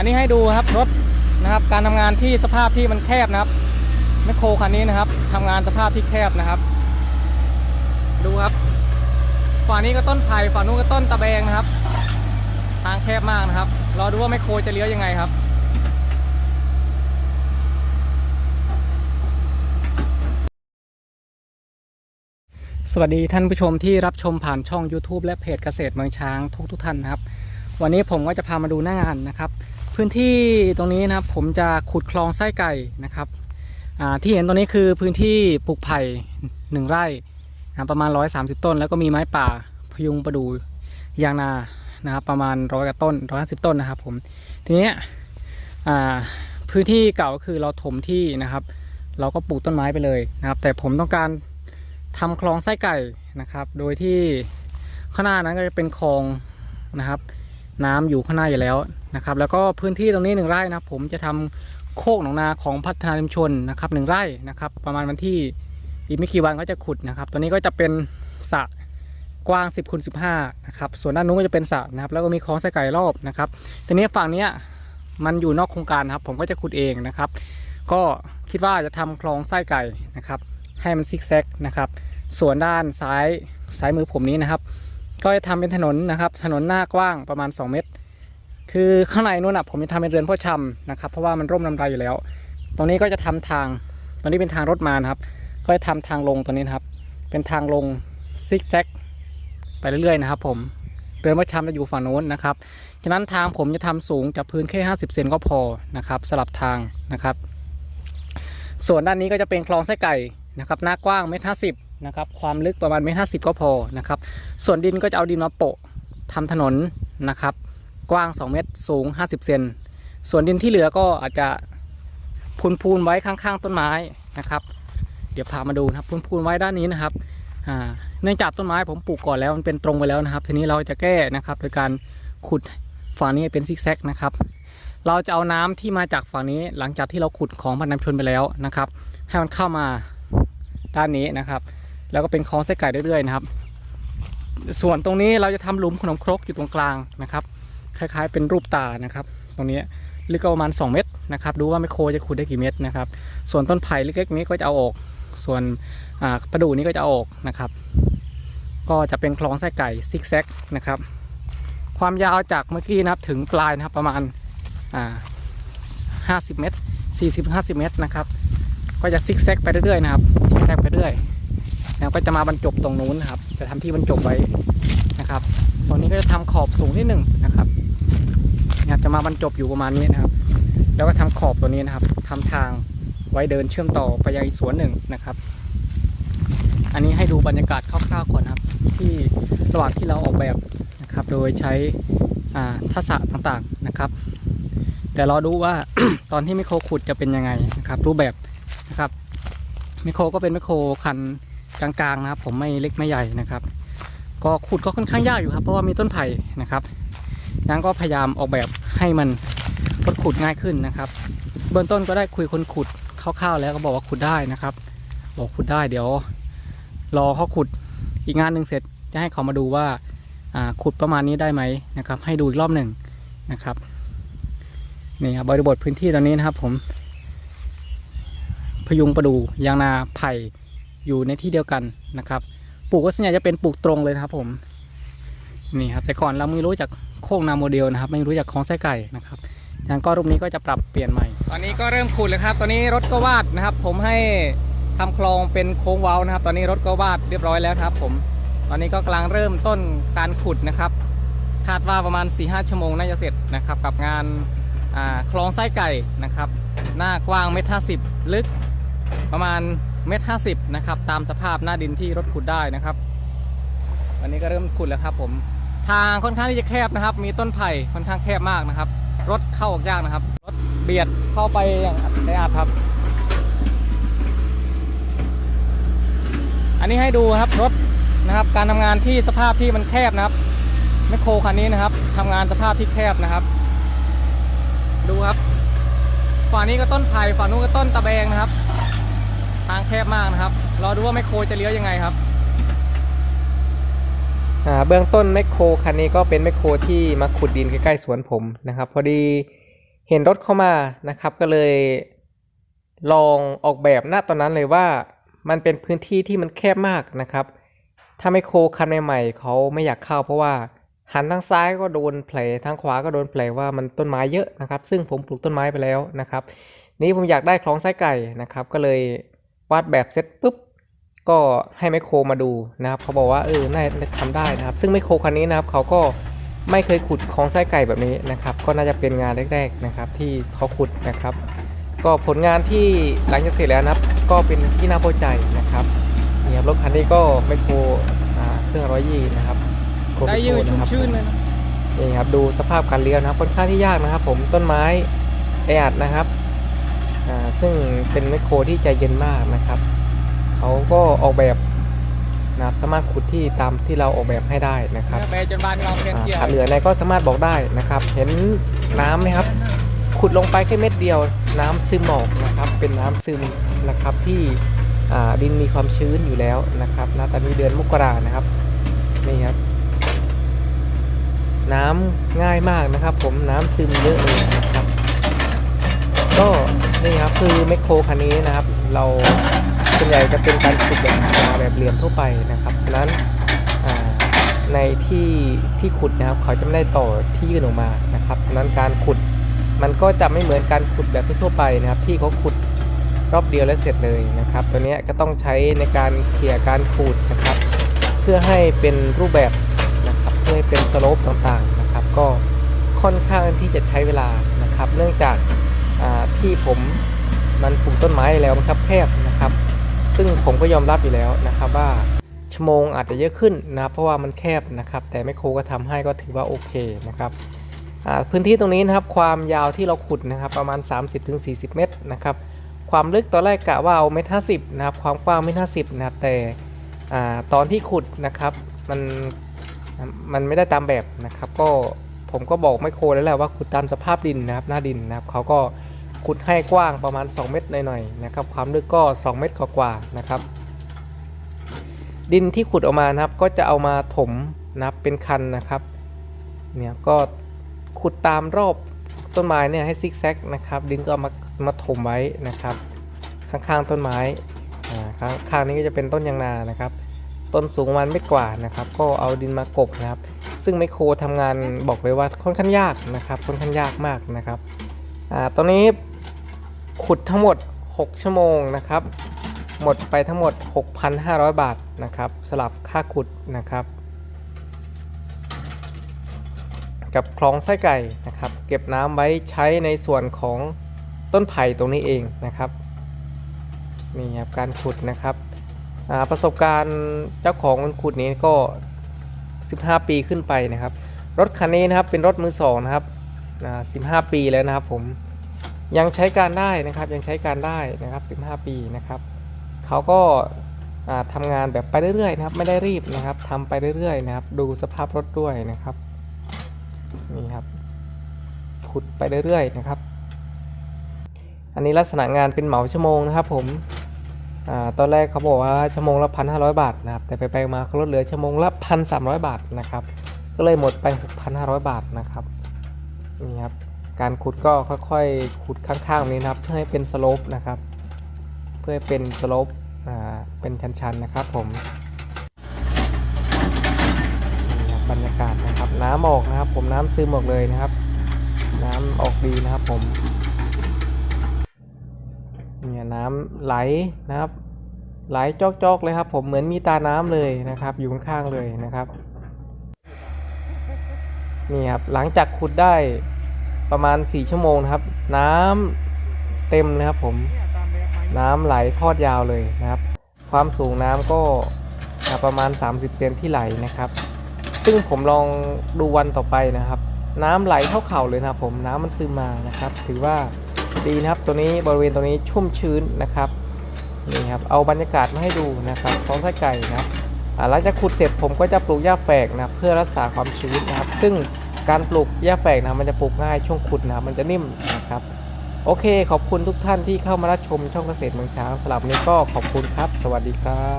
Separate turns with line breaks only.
อันนี้ให้ดูครับรถนะครับ การทำงานที่สภาพที่มันแคบนะครับแมคโครคันนี้นะครับทำงานสภาพที่แคบนะครับ ดูครับฝั่งนี้ก็ต้นไผ่ฝั่งนู้นก็ต้นตะแบงนะครับ ทางแคบมากนะครับรอดูว่าแมคโครจะเลี้ยวยังไงครับสวัสดีท่านผู้ชมที่รับชมผ่านช่อง YouTube และเพจเกษตรเมืองช้างทุกทุกท่านนะครับ วันนี้ผมก็จะพามาดูหน้างานนะครับ พื้นที่ตรงนี้นะครับผมจะขุดคลองไส้ไก่นะครับที่เห็นตรงนี้คือพื้นที่ปลูกไผ่หนึ่งไร่นะประมาณ 130 ต้น แล้วก็มีไม้ป่าพยุงประดูยางนานะครับประมาณร้อยกว่าต้น150ต้นนะครับผมทีนี้พื้นที่เก่าก็คือเราถมที่นะครับ เราก็ปลูกต้นไม้ไปเลยนะครับ แต่ผมต้องการทำคลองไส้ไก่นะครับ โดยที่ข้างหน้านั้นก็จะเป็นคลองนะครับ น้ำอยู่ข้างหน้าอยู่แล้วนะครับ แล้วก็พื้นที่ตรงนี้หนึ่งไร่นะผมจะทำโคกหนองนาของพัฒนาชุมชนนะครับหนึ่งไร่นะครับ ประมาณวันที่อีกไม่กี่วันก็จะขุดนะครับ ตัวนี้ก็จะเป็นสระกว้าง 10คูณ15นะครับ ส่วนด้านนู้นก็จะเป็นสระนะครับ แล้วก็มีคลองไส้ไก่รอบนะครับทีนี้ฝั่งเนี้ยมันอยู่นอกโครงการนะครับ ผมก็จะขุดเองนะครับ ก็คิดว่าจะทำคลองไส้ไก่นะครับ ให้มันซิกแซกนะครับ ส่วนด้านซ้ายซ้ายมือผมนี้นะครับ ก็จะทำเป็นถนนนะครับ ถนนหน้ากว้างประมาณ 2 เมตร คือข้างในนู้นอะผมจะทำเป็นเรือนพ่อชำนะครับ เพราะว่ามันร่มลำไรอยู่แล้ว ตรงนี้ก็จะทำทางตรงนี้เป็นทางรถมานะครับ ก็จะทำทางลงตัวนี้นครับ เป็นทางลงซิกแซกไปเรื่อยๆนะครับ ผมเรือนพ่อชำจะอยู่ฝั่งโน้นนะครับฉะนั้นทางผมจะทำสูงจากพื้นแค่ 50 เซนก็พอนะครับสลับทางนะครับ ส่วนด้านนี้ก็จะเป็นคลองไส้ไก่นะครับ หน้ากว้างเมตรห้าสิบ นะครับความลึกประมาณเมตรห้าสิบก็พอนะครับส่วนดินก็จะเอาดินมาโปะทำถนนนะครับ กว้าง 2 เมตรสูง 50 เซนส่วนดินที่เหลือก็อาจจะพูนพูนไว้ข้างๆ ต้นไม้นะครับ เดี๋ยวพามาดูนะครับพูนพูนไว้ด้านนี้นะครับอ่าเนื่องจากต้นไม้ผมปลูกก่อนแล้วมันเป็นตรงไปแล้วนะครับ ทีนี้เราจะแก้นะครับโดยการขุดฝั่งนี้เป็นซิกแซกนะครับเราจะเอาน้ำที่มาจากฝั่งนี้หลังจากที่เราขุดของพันน้ำชนไปแล้วนะครับ ให้มันเข้ามาด้านนี้นะครับ แล้วก็เป็นคลองไส้ไก่เรื่อยๆนะครับ ส่วนตรงนี้เราจะทำหลุมขนมครกอยู่ตรงกลางนะครับ คล้ายๆเป็นรูปตานะครับ ตรงนี้ลึกก็ประมาณ 2 เมตรนะครับ ดูว่าไมโครจะขุดได้กี่เมตรนะครับ ส่วนต้นไผ่เล็กๆนี้ก็จะเอาออก ส่วนประดูนี้ก็จะเอาออกนะครับ ก็จะเป็นคลองไส้ไก่ซิกแซกนะครับ ความยาวจากเมื่อกี้นะครับถึงปลายนะครับประมาณอ่า50 เมตร 40-50 เมตรนะครับ ก็จะซิกแซกไปเรื่อยๆนะครับ ซิกแซกไปเรื่อย แล้วก็จะมาบรรจบตรงนู้นนะครับ จะทำที่บรรจบไว้นะครับตรงนี้ก็จะทำขอบสูงที่หนึ่งนะครับนะครับจะมาบรรจบอยู่ประมาณนี้นะครับ แล้วก็ทำขอบตัวนี้นะครับทำทางไว้เดินเชื่อมต่อไปยังอีกสวนหนึ่งนะครับ อันนี้ให้ดูบรรยากาศคร่าวๆก่อนครับ ที่ระหว่างที่เราออกแบบนะครับ โดยใช้อ่าทักษะต่างๆนะครับ แต่รอดูว่าตอนที่ไมโครขุดจะเป็นยังไงนะครับ รูปแบบนะครับไมโครก็เป็นไมโครคัน กลางๆนะครับ ผมไม่เล็กไม่ใหญ่นะครับ ก็ขุดก็ค่อนข้างยากอยู่ครับ เพราะว่ามีต้นไผ่นะครับยังก็พยายามออกแบบให้มันรถขุดง่ายขึ้นนะครับ เบื้องต้นก็ได้คุยคนขุดคร่าวๆแล้วก็บอกว่าขุดได้นะครับ บอกขุดได้เดี๋ยว รอเขาขุดอีกงานหนึ่งเสร็จจะให้เขามาดูว่าขุดประมาณนี้ได้ไหมนะครับ ให้ดูอีกรอบหนึ่งนะครับนี่ครับบริบทพื้นที่ตอนนี้นะครับผมพยุงประดูยางนาไผ่ อยู่ในที่เดียวกันนะครับปลูกก็ส่วนใหญ่จะเป็นปลูกตรงเลยนะครับผมนี่ครับแต่ก่อนเราไม่รู้จากโค้งนาโมเดลนะครับ ไม่รู้จากคลองไส้ไก่นะครับยางก็รูปนี้ก็จะปรับเปลี่ยนใหม่ ตอนนี้ก็เริ่มขุดเลยครับ ตอนนี้รถก็วาดนะครับ ผมให้ทำคลองเป็นโค้งเว้านะครับ ตอนนี้รถก็วาดเรียบร้อยแล้วครับ ผม ตอนนี้ก็กำลังเริ่มต้นการขุดนะครับ คาดว่าประมาณ4-5ชั่วโมงน่าจะเสร็จนะครับ กับงานคลองไส้ไก่นะครับ หน้ากว้างเมตรห้าสิบลึก ประมาณเมตรห้าสิบนะครับ ตามสภาพหน้าดินที่รถขุดได้นะครับ วันนี้ก็เริ่มขุดแล้วครับ ผม ทางค่อนข้างที่จะแคบนะครับ มีต้นไผ่ค่อนข้างแคบมากนะครับ รถเข้าออกยากนะครับ รถเบียดเข้าไปอย่างอัดอัดครับ อันนี้ให้ดูครับรถนะครับ การทำงานที่สภาพที่มันแคบนะครับแมคโครคันนี้นะครับทำงานสภาพที่แคบนะครับ ดูครับฝั่งนี้ก็ต้นไผ่ฝั่งนู้นก็ต้นตะแบงนะครับ ทางแคบมากนะครับรอดูว่าแมคโครจะเลี้ยวยังไงครับ
อ่าเบื้องต้นแมคโครคันนี้ก็เป็นแมคโครที่มาขุดดินใกล้ๆสวนผมนะครับ พอดีเห็นรถเข้ามานะครับ ก็เลยลองออกแบบณตอนนั้นเลยว่ามันเป็นพื้นที่ที่มันแคบมากนะครับ ถ้าไมโครคันใหม่ๆเขาไม่อยากเข้า เพราะว่าหันทางซ้ายก็โดนแผลทางขวาก็โดนแผลว่ามันต้นไม้เยอะนะครับ ซึ่งผมปลูกต้นไม้ไปแล้วนะครับ นี้ผมอยากได้คลองไส้ไก่นะครับ ก็เลย วาดแบบเสร็จปุ๊บก็ให้ไมคโครมาดูนะครับเขาบอกว่าเออน่าจะทำได้นะครับ ซึ่งไมคโครคันนี้นะครับเขาก็ไม่เคยขุดคลองไส้ไก่แบบนี้นะครับ ก็น่าจะเป็นงานแรกๆนะครับ ที่เขาขุดนะครับ ก็ผลงานที่หลังจากเสร็จแล้วนะครับก็เป็นที่น่าพอใจนะครับนี่ครับรถคันนี้ก็ไมคโครอ่าเครื่องร้อยยี่นะครับโคร
ได้
พิ
ยื
โค
ดชุ่
นะ
ม
ครับ
ชื่นเลยนะ
นี่ครับดูสภาพการเลี้ยวนะครับค่อนข้างที่ยากนะครับ ผมต้นไม้แออัดนะครับอ่า ซึ่งเป็นไมคโครที่ใจเย็นมากนะครับเขาก็ออกแบบนะครับสามารถขุดที่ตามที่เราออกแบบให้ได้นะครับ
แม่จนบ้านเราเพียน
อ่า
เกี่ยว
ขาดเหลืออะไรก็สามารถบอกได้นะครับ เห็นน้ำไหมครับ ขุดลงไปแค่เม็ดเดียว น้ำซึมออกนะครับ เป็นน้ำซึมนะครับที่อ่าดินมีความชื้นอยู่แล้วนะครับณตอนนี้เดือนมกรานะครับนี่ครับ น้ำง่ายมากนะครับ ผมน้ำซึมเยอะเลยนะครับ ก็ นี่ครับคือแมคโครคันนี้นะครับ เราส่วนใหญ่จะเป็นการขุดแบบแบบเหลี่ยมทั่วไปนะครับฉะนั้นในที่ที่ขุดนะครับ เขาจะไม่ได้ต่อที่ยื่นออกมานะครับฉะนั้นการขุดมันก็จะไม่เหมือนการขุดแบบทั่วไปนะครับ ที่เขาขุดรอบเดียวแล้วเสร็จเลยนะครับ ตัวนี้ก็ต้องใช้ในการเคลียร์การขูดนะครับ เพื่อให้เป็นรูปแบบนะครับเพื่อให้เป็นสโลปต่างๆนะครับ ก็ค่อนข้างที่จะใช้เวลานะครับ เนื่องจาก ที่ผมมันปลูกต้นไม้แล้วมันครับแคบนะครับ ซึ่งผมก็ยอมรับอยู่แล้วนะครับว่าชั่วโมงอาจจะเยอะขึ้นนะครับเพราะว่ามันแคบนะครับ แต่แมคโครก็ทำให้ก็ถือว่าโอเคนะครับพื้นที่ตรงนี้นะครับความยาวที่เราขุดนะครับประมาณ 30-40 เมตรนะครับความลึกตอนแรกกะว่าเอาเมตรห้าสิบนะครับความกว้างเมตรห้าสิบนะครับแต่ตอนที่ขุดนะครับมันมันไม่ได้ตามแบบนะครับ ก็ผมก็บอกไมโครแล้วแหละว่าขุดตามสภาพดินนะครับหน้าดินนะครับเขาก็ ขุดให้กว้างประมาณ 2 เมตรหน่อยๆนะครับ ความลึกก็ 2 เมตรกว่าๆนะครับ ดินที่ขุดออกมานะครับ ก็จะเอามาถมนะครับเป็นคันนะครับ เนี่ยก็ขุดตามรอบต้นไม้เนี่ยให้ซิกแซกนะครับ ดินก็เอามามาถมไว้นะครับ ข้างๆต้นไม้ข้างข้างนี้ก็จะเป็นต้นยางนานะครับ ต้นสูงประมันไม่กว่านะครับ ก็เอาดินมากบนะครับ ซึ่งไมโครทำงานบอกเลยว่าค่อนข้างยากนะครับ ค่อนข้างยากมากนะครับ อ่า ตอนนี้ ขุดทั้งหมด 6 ชั่วโมงนะครับ หมดไปทั้งหมด 6,500 บาทนะครับสลับค่าขุดนะครับ กับคลองไส้ไก่นะครับ เก็บน้ำไว้ใช้ในส่วนของต้นไผ่ตรงนี้เองนะครับนี่ครับการขุดนะครับประสบการณ์เจ้าของคนขุดนี้ก็ 15 ปีขึ้นไปนะครับ รถคันนี้นะครับเป็นรถมือสองนะครับ15 ปีแล้วนะครับผม ยังใช้การได้นะครับยังใช้การได้นะครับ 15 ปีนะครับเขาก็อ่าทำงานแบบไปเรื่อยๆนะครับ ไม่ได้รีบนะครับทำไปเรื่อยๆนะครับ ดูสภาพรถด้วยนะครับนี่ครับขุดไปเรื่อยๆนะครับ อันนี้ลักษณะงานเป็นเหมาชั่วโมงนะครับ ผมอตอนแรกเขาบอกว่าชั่วโมงละพันห้าร้อยบาทนะครับ แต่ไปไปๆมาเขาลดเหลือชั่วโมงละพันสามร้อยบาทนะครับ ก็เลยหมดไปหกพันห้าร้อยบาทนะครับนี่ครับ การขุดก็ค่อยๆ ขุดข้างๆนี้นะครับเพื่อให้เป็นสโลปนะครับ เพื่อให้เป็นสโลปอ่าเป็นชันๆนะครับผมนี่บบรรยากาศนะครับน้ำออกนะครับ ผมน้ำซึมออกเลยนะครับ น้ำออกดีนะครับผมเนี่ยน้ำไหลนะครับไหลจอกๆเลยครับ ผมเหมือนมีตาน้ำเลยนะครับ อยู่ข้างๆเลยนะครับนี่ครับหลังจากขุดได้ ประมาณ 4 ชั่วโมงนะครับ น้ำเต็มนะครับผมน้ำไหลทอดยาวเลยนะครับ ความสูงน้ำก็ประมาณ 30 เซนที่ไหลนะครับ ซึ่งผมลองดูวันต่อไปนะครับ น้ำไหลเท่าเข่าเลยนะครับผมน้ำมันซึมมานะครับ ถือว่าดีนะครับตัวนี้บริเวณตัวนี้ชุ่มชื้นนะครับนี่ครับเอาบรรยากาศมาให้ดูนะครับท้องไส้ไก่นะครับหลังจากขุดเสร็จผมก็จะปลูกหญ้าแฝกนะเพื่อรักษาความชื้นนะครับ ซึ่ง การปลูกหญ้าแฝกนะมันจะปลูกง่ายช่วงขุดนะมันจะนิ่มนะครับโอเค ขอบคุณทุกท่านที่เข้ามารับชมช่องเกษตรเมืองช้างสำหรับนนี้ก็ขอบคุณครับ สวัสดีครับ